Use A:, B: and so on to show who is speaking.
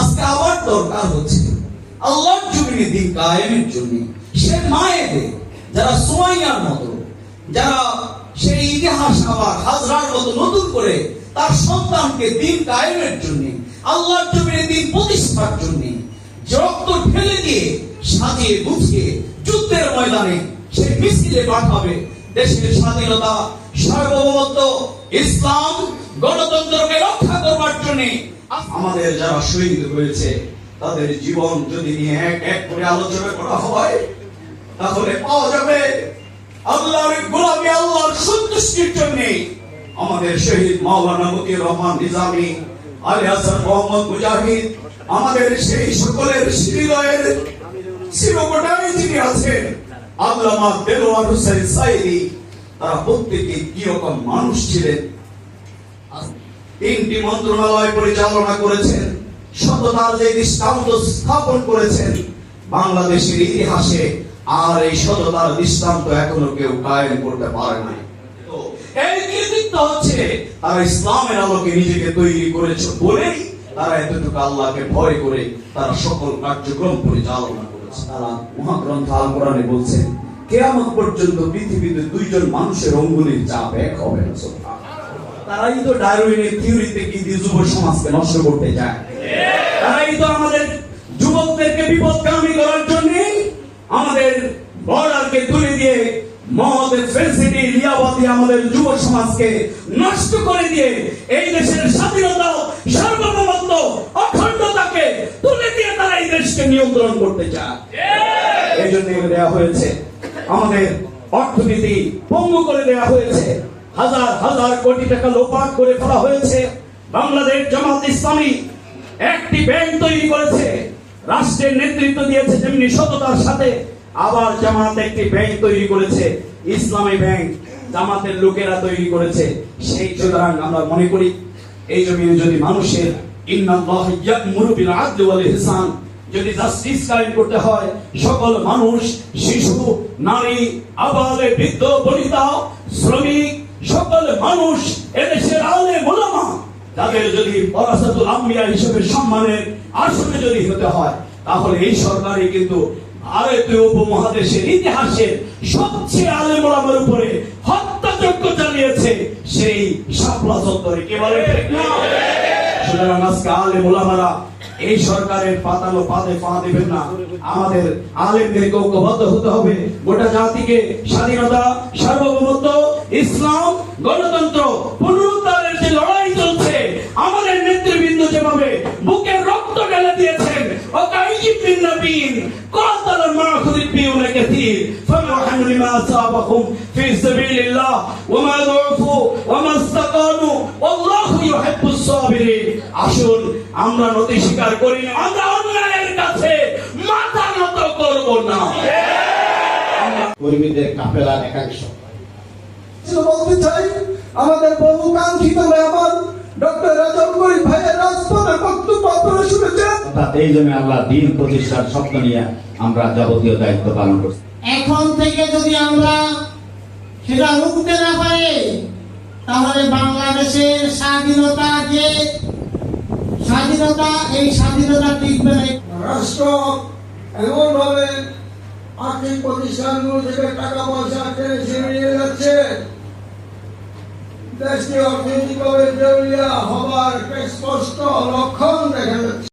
A: আজকে আবার দরকার হচ্ছে। আল্লাহর জমিনে দিন কায়েমের জন্য। সে মায়েদের, যারা সোয়াইয়ার মতো, যারা সেই ইতিহাস আবার হাজরার মতো নতুন করে তার সন্তানকে দিন কায়েমের জন্য, আল্লাহর জমিনে দিন প্রতিষ্ঠার জন্য রক্ত ঢেলে দিয়ে সাজিয়ে গুছিয়ে যুদ্ধের ময়দানে সে মিছিলে পাঠাবে। দেশের স্বাধীনতা, সার্বভৌমত্ব, ইসলাম, গণতন্ত্রকে রক্ষা করবার জন্য আমাদের যারা শহীদ হয়েছে তাদের জীবন যদি এক এক করে আলোচনা করা হয়, তাহলে পাওয়া যাবে আল্লাহর গোলামি, আল্লাহর সন্তুষ্টির জন্য আমাদের শহীদ মাওলানা মতিউর রহমান নিজামী, আলী হাসান মোহাম্মদ মুজাহিদ, আমাদের সেই সকলের যিনি আছেন, আল্লামা দেলোয়ার সাইদি, তারা প্রত্যেকে কি রকম মানুষ ছিলেন? তিনটি মন্ত্রণালয় পরিচালনা করেছেন, সততার যে দৃষ্টান্ত স্থাপন করেছেন, বাংলাদেশের ইতিহাসে আর এই সততার দৃষ্টান্ত এখনও কেউ কায়েম করতে পারে নাই এই কৃতিত্ব হচ্ছে, তারা ইসলামের আলোকে নিজেকে তৈরি করেছে বলেই তারা এতটুকু আল্লাহকে ভয় করে তারা সকল কার্যক্রম পরিচালনা করেছে তারা মহাগ্রন্থ বলছেন কেয়ামত পর্যন্ত পৃথিবীতে দুইজন মানুষের অঙ্গুলির চাপ এক হবে না। তারাই তো ডারউইনের থিওরিতে কি যুব সমাজকে নষ্ট করতে চায় তারাই তো আমাদের যুবকদেরকে বিপদগামী করার জন্য আমাদের বর্ডারকে তুলে দিয়ে, মদ ফেসিলিটি লিয়াবাদি আমাদের যুব সমাজকে নষ্ট করে দিয়ে এই দেশের স্বাধীনতা, সার্বভৌমত্ব, অখণ্ডতাকে তুলে দিয়ে তারা এই দেশকে নিয়ন্ত্রণ করতে চায়। এই জন্য দেওয়া হয়েছে। আমাদের অর্থনীতি পঙ্গু করে দেওয়া হয়েছে। হাজার হাজার কোটি টাকা লোপাট করে ফেলা হয়েছে। বাংলাদেশ জামাত ইসলামী একটি ব্যাংক তৈরি করেছে। রাষ্ট্রের নেতৃত্ব দিয়েছে যেমনি সততার সাথে। আবার জামাত একটি ব্যাংক তৈরি করেছে, ইসলামী ব্যাংক জামাতের লোকেরা তৈরি করেছে। সেই সুতরাং আমরা মনে করি, এই জমিনে যদি মানুষের যদি জাস্টিস কায়েম করতে হয়, সকল মানুষ, শিশু, নারী, আবালে, বৃদ্ধ, বনিতা, শ্রমিক সকল মানুষ এদেশের আলে মোলামা তাদের যদি পরাসাতুল আম্বিয়া হিসেবে সম্মানের আসনে যদি হতে হয়, তাহলে এই সরকারই কিন্তু ভারতীয় উপমহাদেশের ইতিহাসের সবচেয়ে আলেম ওলামার উপরে হত্যাযজ্ঞ চালিয়েছে সেই শাপলা চত্বরে। কে বলে? সুতরাং আজকে আলেম ওলামারা এই সরকারের পাতালো পাতে পা দেবেন না। আমাদের আলেমদেরকে ঐক্যবদ্ধ হতে হবে। গোটা জাতিকে স্বাধীনতা, সার্বভৌমত্ব ইসলাম গণতন্ত্র পুনরুদ্ধারের যে লড়াই চলছে আমাদের নেতৃবৃন্দ যেভাবে বুকের রক্ত ঢেলে দিয়েছেন ও কাইজিব বিন নবীন قاتل معه ربيون كثير فمرحا لما أصابهم في سبيل الله وما ضعفوا وما استقاموا والله يحب الصابرين আসুন আমরা নতি স্বীকার করি না আমরা অন্যায়ের কাছে মাথা নত করব না
B: কর্মীদের কাফেলার একাংশ
C: বলতে চাই? আমাদের বহু কাঙ্ক্ষিত মেহমান ডক্টর রাজন করিম ভাইয়ের রাজপথের বক্তব্য আপনারা শুনেছেন?
B: অর্থাৎ এই জন্য আল্লাহ দিন প্রতিষ্ঠার স্বপ্ন নিয়ে আমরা যাবতীয় দায়িত্ব পালন করছি।
D: এখন থেকে যদি আমরা সেটা রুখতে না পারি তাহলে বাংলাদেশের স্বাধীনতা যে স্বাধীনতা এই স্বাধীনতা টিকবে না।
C: রাষ্ট্র এমন ভাবে আর্থিক প্রতিষ্ঠানগুলো থেকে টাকা পয়সা ছিনে নিয়ে যাচ্ছে। দেশটি অর্থনৈতিকভাবে দেউলিয়া হবার স্পষ্ট লক্ষণ দেখা যাচ্ছে।